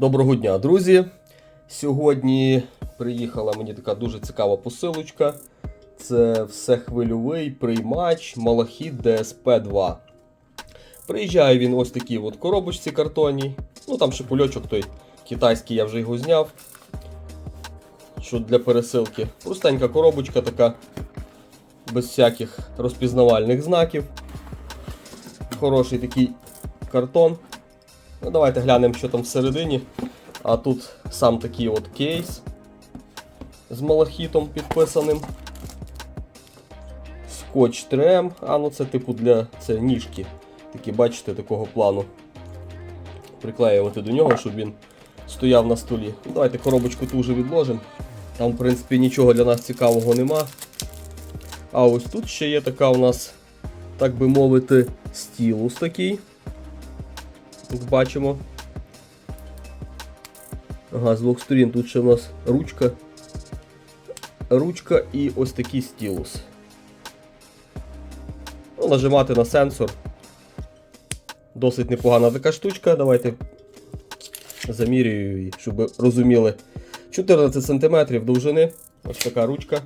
Доброго дня, друзі! Сьогодні приїхала мені така дуже цікава посилочка. Це всехвильовий приймач Malachit DSP2. Приїжджає він ось такій от коробочці картонній. Ну там ще кульочок той китайський, я вже його зняв. Що для пересилки. Простенька коробочка така, без всяких розпізнавальних знаків. Хороший такий картон. Ну, давайте глянемо, що там всередині. А тут сам такий от кейс з малахітом підписаним. Скотч 3М. А, ну це типу для це ніжки. Такі, бачите, такого плану. Приклеювати до нього, щоб він стояв на столі. Ну, Давайте коробочку ту вже відложимо. Там, в принципі, нічого для нас цікавого нема. А ось тут ще є така у нас, так би мовити, стілус такий. Бачимо. Ага, з двох сторін тут ще у нас ручка. Ручка і ось такий стілус. Ну, нажимати на сенсор. Досить непогана така штучка. Давайте замірюю її, щоб розуміли. 14 см довжини. Ось така ручка.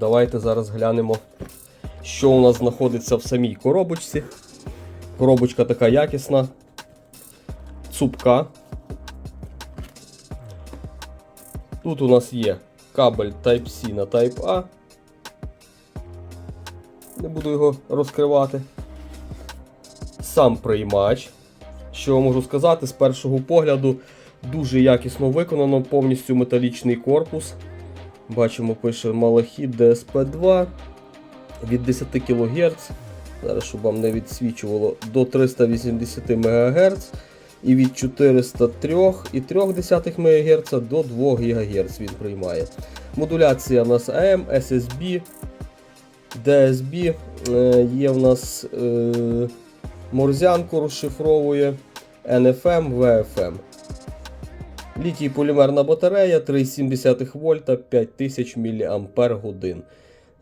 Давайте зараз глянемо, що у нас знаходиться в самій коробочці. Коробочка така якісна, цупка. Тут у нас є кабель Type-C на Type-A. Не буду його розкривати. Сам приймач. Що можу сказати, з першого погляду дуже якісно виконано, повністю металічний корпус. Бачимо, пише Malachit DSP2 від 10 кГц. Зараз, щоб вам не відсвічувало, до 380 МГц і від 403,3 МГц до 2 ГГц він приймає. Модуляція у нас AM, SSB, DSB, є в нас е, морзянку розшифровує, NFM, VFM. Літій полімерна батарея 3,7 вольта 5000 мАч.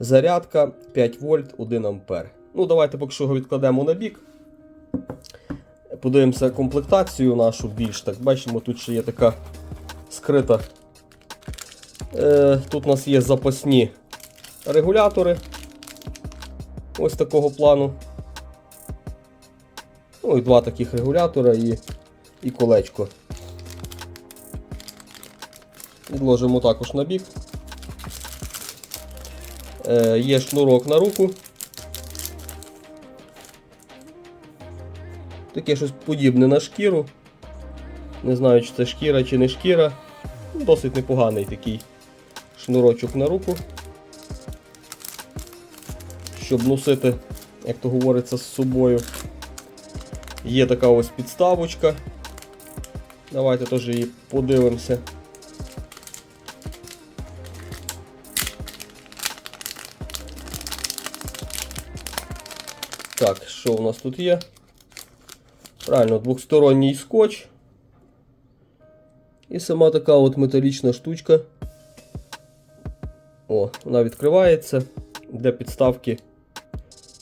Зарядка 5 вольт 1 ампер. Ну, давайте поки що його відкладемо на бік. Подивимося комплектацію нашу більш. Так, бачимо, тут ще є така скрита. Е, Тут у нас є запасні регулятори. Ось такого плану. Ну і два таких регулятора і, і колечко. Відложимо також на бік. Е, Є шнурок на руку. Таке щось подібне на шкіру. Не знаю, чи це шкіра, чи не шкіра. Досить непоганий такий шнурочок на руку. Щоб носити, як то говориться, з собою. Є така ось підставочка. Давайте теж її подивимося. Так, що у нас тут є? Правильно, двохсторонній скотч. І сама така от металічна штучка. О, вона відкривається для підставки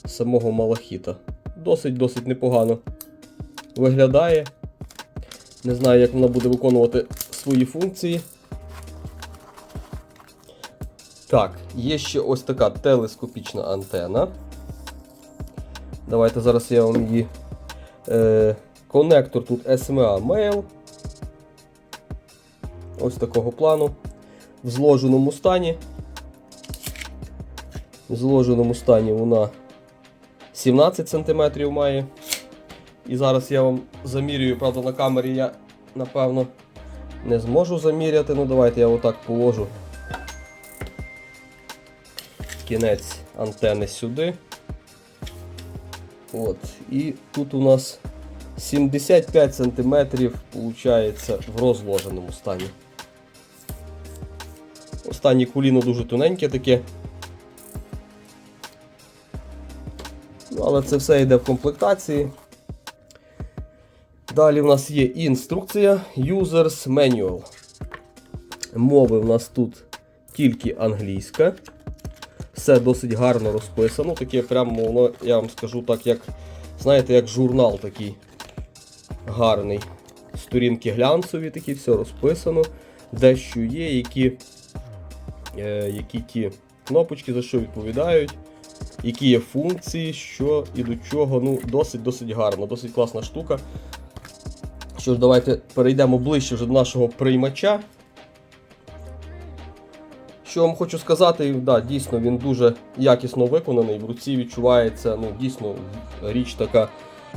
самого малахіта. Досить-досить непогано виглядає. Не знаю, як вона буде виконувати свої функції. Так, є ще ось така телескопічна антена. Давайте зараз я вам її. Е, конектор тут SMA Mail. Ось такого плану. В зложеному стані. В зложеному стані вона 17 см має. І зараз я вам замірюю, правда, на камері я, напевно, не зможу заміряти. Ну, давайте я отак положу кінець антени сюди. От. І тут у нас 75 см виходить в розложеному стані. Останнє коліно дуже тоненьке таке. Ну, але це все йде в комплектації. Далі в нас є інструкція Users Manual. Мови в нас тут тільки англійська. Все досить гарно розписано. Таке прямо воно, я вам скажу так, як, знаєте, як журнал такий. гарний. Сторінки глянцеві, такі, все розписано. Дещо є, які, е, які ті кнопочки за що відповідають, які є функції, що і до чого. Ну, досить-досить гарно, досить класна штука. Що ж, давайте перейдемо ближче вже до нашого приймача. Що вам хочу сказати, да, дійсно він дуже якісно виконаний, в руці відчувається, ну, дійсно, річ така.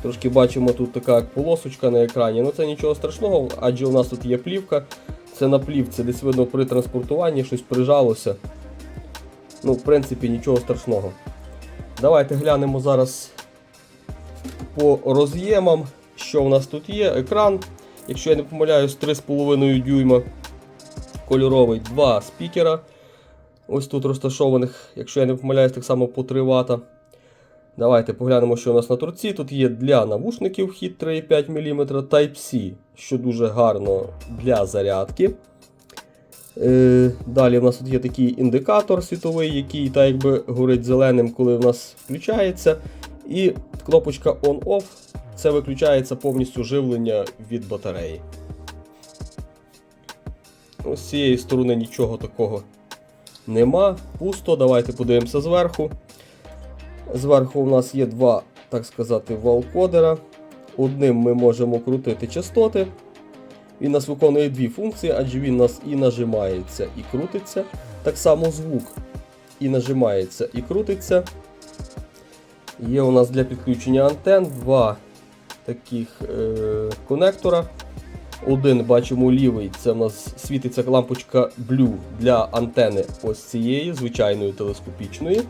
Трошки бачимо тут така полосочка на екрані. Ну це нічого страшного, адже у нас тут є плівка. Це на плівці, десь видно при транспортуванні щось прижалося. Ну, в принципі, нічого страшного. Давайте глянемо зараз по роз'ємам, що у нас тут є. Екран, якщо я не помиляюсь, 3,5 дюйма. Кольоровий, два спікера. Ось тут розташованих, якщо я не помиляюсь, так само по 3 Вт. Давайте поглянемо, що у нас на торці. Тут є для навушників вхід 3,5 мм Type-C, що дуже гарно для зарядки. Е, Далі у нас тут є такий індикатор світовий, який так якби горить зеленим, коли в нас включається. І кнопочка On-Off це виключається повністю живлення від батареї. Ось з цієї сторони нічого такого нема. Пусто. Давайте подивимося зверху. Зверху у нас є два, так сказати, вал-кодера. Одним ми можемо крутити частоти. Він нас виконує дві функції, адже він нас і нажимається, і крутиться. Так само звук і нажимається, і крутиться. Є у нас для підключення антен два таких е- конектора. Один бачимо лівий, це у нас світиться лампочка Blue для антени ось цієї, звичайної телескопічної.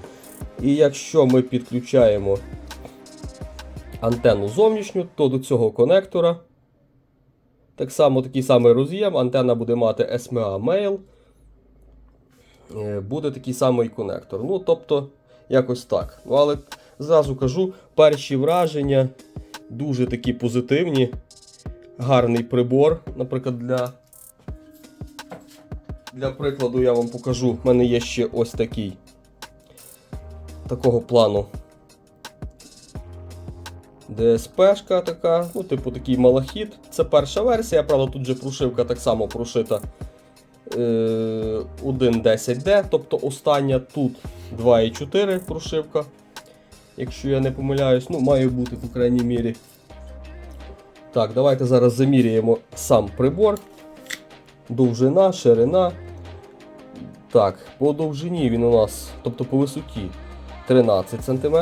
І якщо ми підключаємо антенну зовнішню, то до цього конектора так само такий самий роз'єм, антенна буде мати SMA Mail, е, буде такий самий конектор. Ну, тобто, якось так. Ну, але зразу кажу, перші враження дуже такі позитивні. Гарний прибор, наприклад, для. Для прикладу я вам покажу. У мене є ще ось такий такого плану ДСПшка така, ну, типу такий малахіт. Це перша версія, правда, тут же прошивка так само прошита е, 1.10D, тобто остання тут 2.4 прошивка. Якщо я не помиляюсь, ну, має бути, по крайній мірі. Так, давайте зараз заміряємо сам прибор. Довжина, ширина. Так, по довжині він у нас, тобто по висоті 13 см.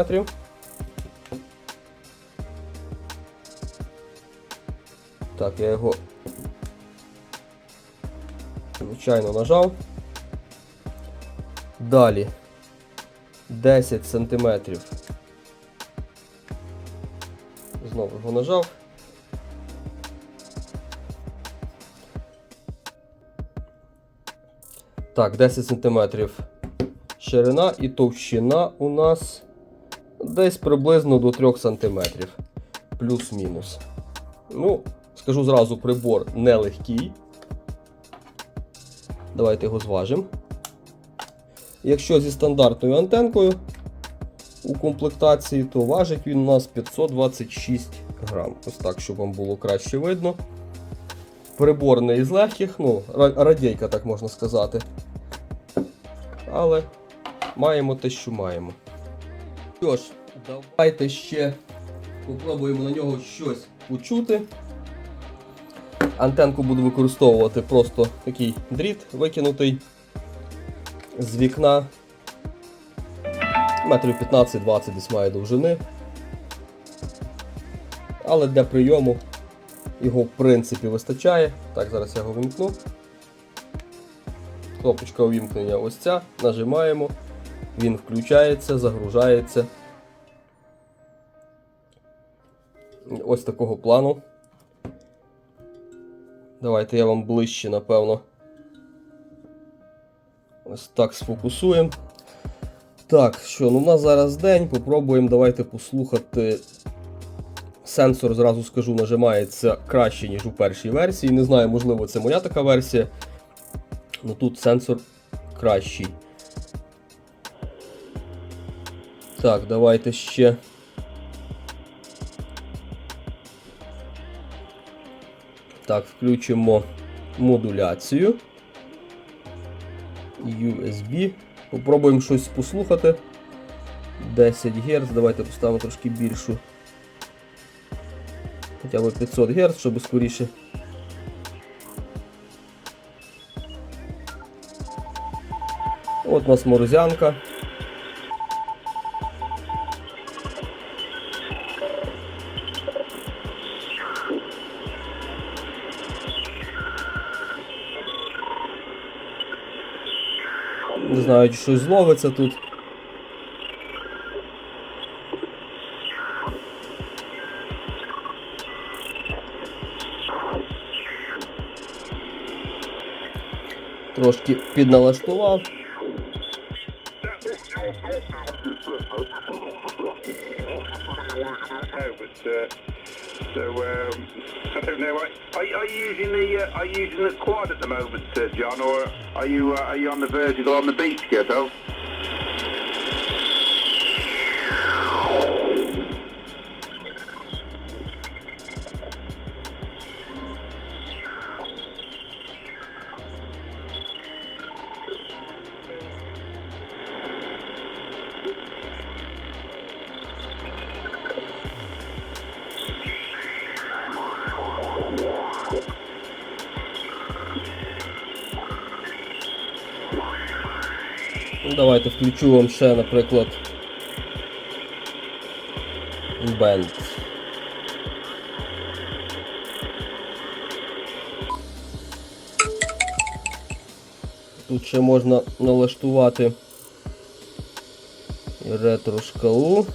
Так, я його звичайно нажав. Далі 10 см. Знову його нажав. Так, 10 см ширина і товщина у нас десь приблизно до 3 см. Плюс-мінус. Ну, скажу зразу, прибор нелегкий. Давайте його зважимо. Якщо зі стандартною антенкою у комплектації, то важить він у нас 526 грам. Ось так, щоб вам було краще видно. Прибор не із легких, ну, радійка, так можна сказати. Але маємо те, що маємо. Що ж, давайте ще попробуємо на нього щось почути. Антенку буду використовувати просто такий дріт викинутий з вікна. Метрів 15-20 десь має довжини. Але для прийому його в принципі вистачає. Так, зараз я його вимкну. Кнопочка увімкнення ось ця, нажимаємо, він включається, загружається. Ось такого плану. Давайте я вам ближче, напевно. Ось так сфокусуємо. Так, що, ну у нас зараз день, попробуємо давайте послухати. Сенсор, зразу скажу, нажимається краще, ніж у першій версії. Не знаю, можливо, це моя така версія. Ну тут сенсор кращий. Так, давайте ще. Так, включимо модуляцію. USB. Попробуємо щось послухати. 10 Гц. Давайте поставимо трошки більшу. Хоча б 500 Гц, щоб скоріше. От у нас морозянка. Не знаю, чи щось зловиться тут. Трошки підналаштував. But uh, so um, I don't know. Are, are you- using the uh, are you using the quad at the moment, uh, John, or are you are you on the vertical on the beach, Ghetto? Давайте включу вам ще, наприклад. Бенд. Тут ще можна налаштувати і ретро-шкалу.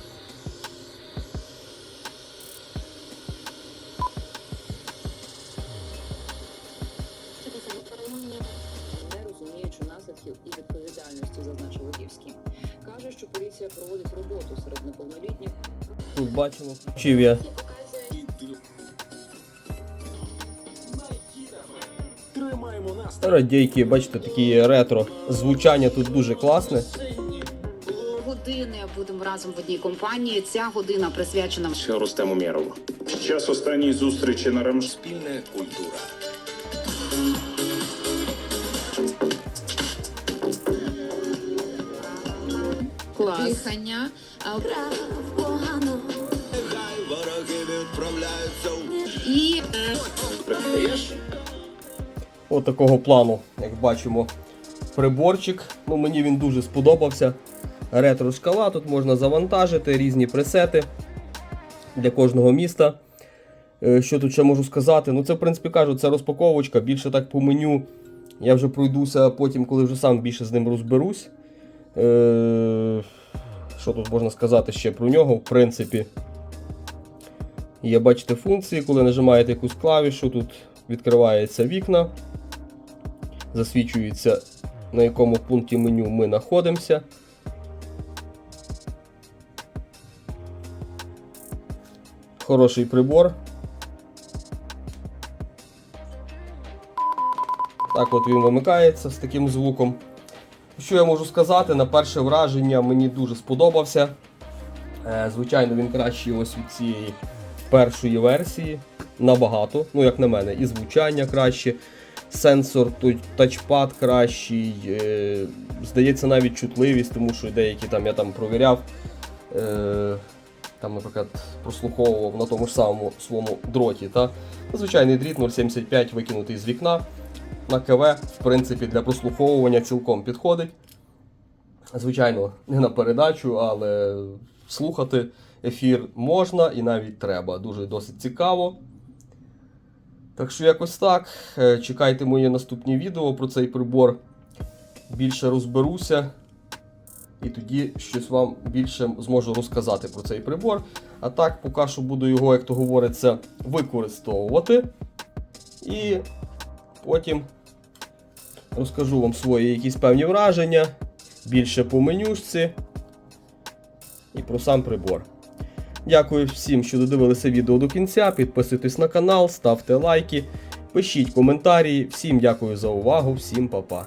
Поліція проводить роботу серед неповнолітніх. Тут бачимо, включив я. Радійки, бачите, такі ретро. Звучання тут дуже класне. години будемо разом в одній компанії. Ця година присвячена Рустему Мєрову. Під час останньої зустрічі на Рамш Спільна культура. Дихання. а, І От такого плану, як бачимо, приборчик. Ну, мені він дуже сподобався. Ретро шкала, тут можна завантажити різні пресети для кожного міста. Е, Що тут ще можу сказати? Ну, це, в принципі, кажу, це розпаковочка. Більше так по меню. Я вже пройдуся потім, коли вже сам більше з ним розберусь. Е, Що тут можна сказати ще про нього? В принципі, є, бачите, функції, коли нажимаєте якусь клавішу, тут відкриваються вікна, засвічується, на якому пункті меню ми знаходимося. Хороший прибор. Так от він вимикається з таким звуком. Що я можу сказати? На перше враження мені дуже сподобався. Е, Звичайно, він кращий ось від цієї першої версії. Набагато, ну як на мене, і звучання краще, сенсор, тачпад кращий. е, Здається, навіть чутливість, тому що деякі там я там провіряв. е, Там, наприклад, прослуховував на тому ж самому своєму дроті. Та? Звичайний дріт 0,75 викинутий з вікна на КВ, в принципі, для прослуховування цілком підходить. Звичайно, не на передачу, але слухати ефір можна і навіть треба. Дуже досить цікаво. Так що якось так. Е, Чекайте мої наступні відео про цей прибор. Більше розберуся. І тоді щось вам більше зможу розказати про цей прибор. А так, поки що буду його, як то говориться, використовувати. І потім розкажу вам свої якісь певні враження, більше по менюшці і про сам прибор. Дякую всім, що додивилися відео до кінця. Підписуйтесь на канал, ставте лайки, пишіть коментарі. Всім дякую за увагу, всім па-па.